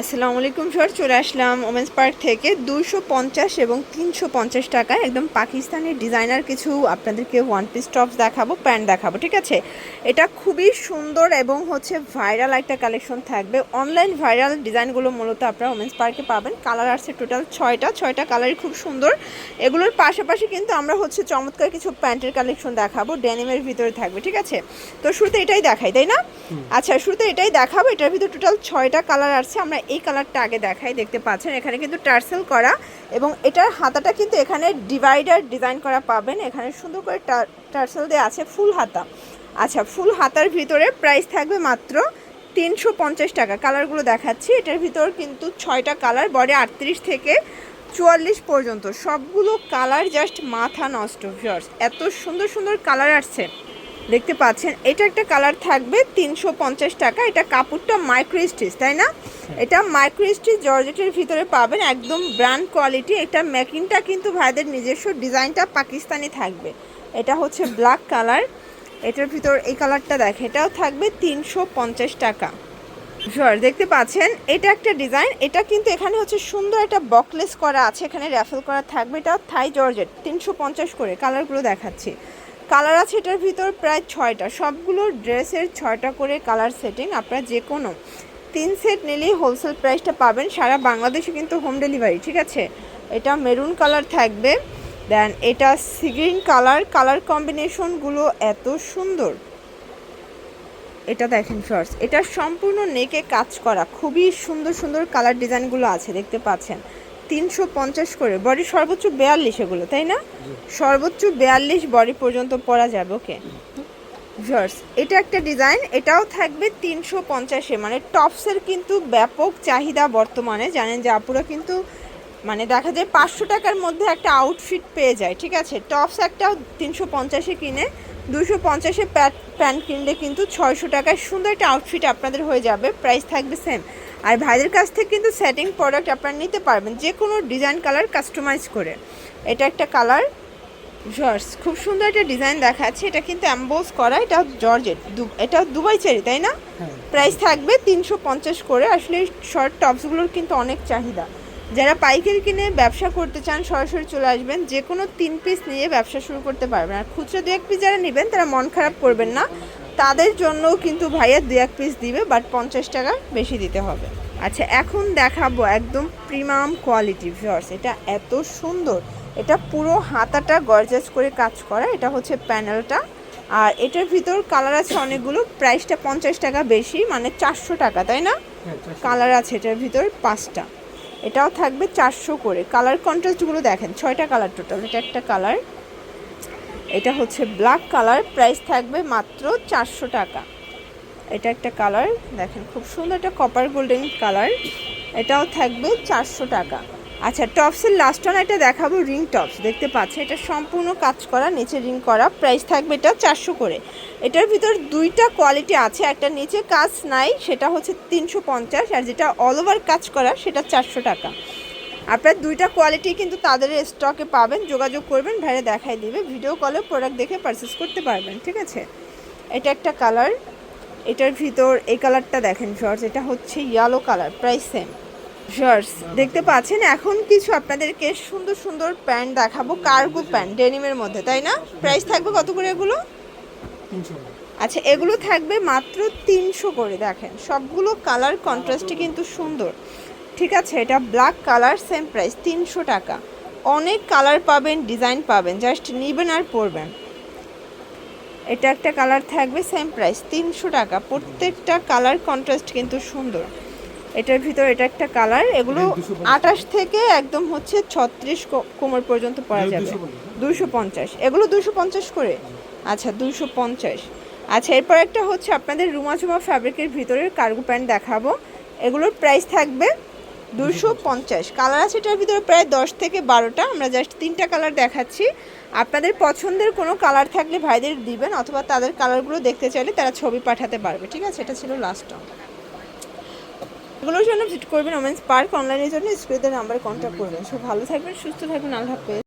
আসসালামু আলাইকুম স্যার, চলে আসলাম ওমেন্স পার্ক থেকে। দুশো পঞ্চাশ এবং তিনশো পঞ্চাশ টাকায় একদম পাকিস্তানি ডিজাইনার কিছু আপনাদেরকে ওয়ান পিস টপস দেখাবো, প্যান্ট দেখাবো, ঠিক আছে? এটা খুবই সুন্দর এবং হচ্ছে ভাইরাল একটা কালেকশন থাকবে। অনলাইন ভাইরাল ডিজাইনগুলো মূলত আপনারা ওমেন্স পার্কে পাবেন। কালার আসছে টোটাল ছয়টা ছয়টা কালারই খুব সুন্দর। এগুলোর পাশাপাশি কিন্তু আমরা হচ্ছে চমৎকার কিছু প্যান্টের কালেকশন দেখাবো, ডেনিমের ভিতরে থাকবে, ঠিক আছে? তো শুরুতে এটাই দেখাই, তাই না? আচ্ছা শুরুতে এটাই দেখাবো। এটার ভিতরে টোটাল ছয়টা কালার আসছে আমরা এই কালারটা আগে দেখাই, দেখতে পাচ্ছেন। এখানে কিন্তু টার্সেল করা এবং এটার হাতাটা কিন্তু এখানে ডিভাইডার ডিজাইন করা পাবেন। এখানে সুন্দর করে টার্সেল দেওয়া আছে ফুল হাতা। আচ্ছা ফুল হাতার ভিতরে প্রাইস থাকবে মাত্র তিনশো পঞ্চাশ টাকা। কালারগুলো দেখাচ্ছি। এটার ভিতর কিন্তু ছয়টা কালার বডি আটত্রিশ থেকে চুয়াল্লিশ পর্যন্ত। সবগুলো কালার জাস্ট মাথা নষ্ট ভিউয়ার্স এত সুন্দর সুন্দর কালার আসছে। দেখতে পাচ্ছেন এটা একটা কালার থাকবে তিনশো পঞ্চাশ টাকা। এটা কাপড়টা মাইক্রো স্টিচ তাই না? এটা মাইক্রো স্টিচ জর্জেটের ভিতরে পাবেন একদম ব্র্যান্ড কোয়ালিটি এটা মেকিংটা কিন্তু ভাইদের নিজস্ব ডিজাইনটা পাকিস্তানি থাকবে। এটা হচ্ছে ব্ল্যাক কালার এটার ভিতর এই কালারটা দেখে এটাও থাকবে তিনশো পঞ্চাশ টাকা। জর দেখতে পাচ্ছেন এটা একটা ডিজাইন এটা কিন্তু এখানে হচ্ছে সুন্দর একটা বকলেস করা আছে এখানে র্যাফেল করা থাকবে। এটা থাই জর্জেট তিনশো পঞ্চাশ করে কালারগুলো দেখাচ্ছি। কালার আছে এটার ভিতর প্রায় ছয়টা। সবগুলো ড্রেসের ছয়টা করে কালার সেটিং। আপনারা যে কোনো তিন সেট নিলেই হোলসেল প্রাইসটা পাবেন। সারা বাংলাদেশে কিন্তু হোম ডেলিভারি, ঠিক আছে? এটা মেরুন কালার থাকবে। দেন এটা সিগ্রিন কালার। কালার কম্বিনেশনগুলো এত সুন্দর। এটা দেখেন শর্টস এটা সম্পূর্ণ নেকে কাজ করা। খুবই সুন্দর সুন্দর কালার ডিজাইনগুলো আছে, দেখতে পাচ্ছেন। তিনশো পঞ্চাশ করে। বডি সর্বোচ্চ বেয়াল্লিশ এগুলো তাই না? সর্বোচ্চ বেয়াল্লিশ বডি পর্যন্ত পরা যাবে ওকে? ভিউয়ার্স এটা একটা ডিজাইন এটাও থাকবে তিনশো পঞ্চাশে। মানে টপসের কিন্তু ব্যাপক চাহিদা বর্তমানে। জানেন যে আপুরা কিন্তু মানে দেখা যায় পাঁচশো টাকার মধ্যে একটা আউটফিট পেয়ে যায় ঠিক আছে? টপস একটাও তিনশো পঞ্চাশে কিনে দুশো পঞ্চাশে প্যান্ট কিনলে কিন্তু ছয়শো টাকায় সুন্দর একটা আউটফিট আপনাদের হয়ে যাবে। প্রাইস থাকবে সেম আর ভাইদের কাছ থেকে কিন্তু সেটিং প্রোডাক্ট আপনারা নিতে পারবেন যে কোনো ডিজাইন কালার কাস্টমাইজ করে। এটা একটা কালার জর্জ খুব সুন্দর একটা ডিজাইন দেখাচ্ছে। এটা কিন্তু অ্যাম্বোজ করা এটা জর্জেট এটা দুবাই চেরি তাই না? প্রাইস থাকবে তিনশো পঞ্চাশ করে। আসলে শর্ট টপসগুলোর কিন্তু অনেক চাহিদা। যারা পাইকারি কিনে ব্যবসা করতে চান সরাসরি চলে আসবেন। যে কোনো তিন পিস নিয়ে ব্যবসা শুরু করতে পারবেন। আর খুচরো দু এক পিস যারা নেবেন তারা মন খারাপ করবেন না। তাদের জন্যও কিন্তু ভাইয়া দু এক পিস দিবে বাট পঞ্চাশ টাকা বেশি দিতে হবে। আচ্ছা এখন দেখাবো একদম প্রিমিয়াম কোয়ালিটি ভিউয়ার্স এটা এত সুন্দর। এটা পুরো হাতাটা গর্জাস করে কাজ করা এটা হচ্ছে প্যানেলটা আর এটার ভিতর কালার আছে অনেকগুলো প্রাইসটা পঞ্চাশ টাকা বেশি মানে চারশো টাকা তাই না? কালার আছে এটার ভিতর পাঁচটা। এটাও থাকবে চারশো করে। কালার কন্ট্রাস্টগুলো দেখেন ছয়টা কালার টোটাল এটা একটা কালার এটা হচ্ছে ব্ল্যাক কালার প্রাইস থাকবে মাত্র চারশো টাকা। এটা একটা কালার দেখেন খুব সুন্দর একটা কপার গোল্ডেন কালার এটাও থাকবে চারশো টাকা। আচ্ছা টপসের লাস্ট ওয়ান এটা দেখাবো রিং টপস দেখতে পাচ্ছেন? এটা সম্পূর্ণ কাজ করা, নিচে রিং করা প্রাইস থাকবে এটা চারশো করে। এটার ভিতর দুইটা কোয়ালিটি আছে, একটা নিচে কাজ নাই, সেটা হচ্ছে তিনশো পঞ্চাশ, আর যেটা অল ওভার কাজ করা, সেটা চারশো টাকা। আপনার দুইটা কোয়ালিটি কিন্তু তাদের স্টকে পাবেন যোগাযোগ করবেন ভাইরে দেখাই দিবে। ভিডিও কলে প্রোডাক্ট দেখে পারচেস করতে পারবেন ঠিক আছে? এটা একটা কালার এটার ভিতর এই কালারটা দেখেন শর্টস এটা হচ্ছে yellow colour price same shorts দেখতে পাচ্ছেন এখন কিছু আপনাদেরকে সুন্দর সুন্দর প্যান্ট দেখাবো কার্গো প্যান্ট ডেনিমের মধ্যে তাই না? প্রাইস থাকবে কত করে এগুলো? আচ্ছা এগুলো থাকবে মাত্র তিনশো করে দেখেন। সবগুলো কালার কন্ট্রাস্টে কিন্তু সুন্দর। ঠিক আছে এটা ব্ল্যাক কালার সেম প্রাইস তিনশো টাকা। অনেক কালার পাবেন ডিজাইন পাবেন জাস্ট নেবেন আর পরবেন। এটা একটা কালার থাকবে সেম প্রাইস তিনশো টাকা। প্রত্যেকটা কালার কন্ট্রাস্ট কিন্তু সুন্দর। এটার ভিতর এটা একটা কালার এগুলো আটাশ থেকে একদম হচ্ছে ছত্রিশ কোমর পর্যন্ত পরা যাবে। দুশো পঞ্চাশ। এগুলো দুশো পঞ্চাশ করে? আচ্ছা দুশো পঞ্চাশ। আচ্ছা এরপর একটা হচ্ছে আপনাদের রুমা চুমা ফ্যাব্রিকের ভিতরের কার্গো প্যান্ট দেখাবো। এগুলোর প্রাইস থাকবে দুশো পঞ্চাশ। কালার আছে এটার ভিতরে প্রায় দশ থেকে বারোটা। আমরা জাস্ট তিনটা কালার দেখাচ্ছি। আপনাদের পছন্দের কোনো কালার থাকলে ভাইদের দিবেন অথবা তাদের কালারগুলো দেখতে চাইলে তারা ছবি পাঠাতে পারবে। ঠিক আছে? এটা ছিল লাস্ট এগুলোর জন্য ভিজিট করবেন ওমেন্স পার্ক অনলাইনের জন্য স্ক্রিনের নাম্বারে কন্ট্যাক্ট করবেন। সব ভালো থাকবেন, সুস্থ থাকবেন, আল্লাহ হাফেজ।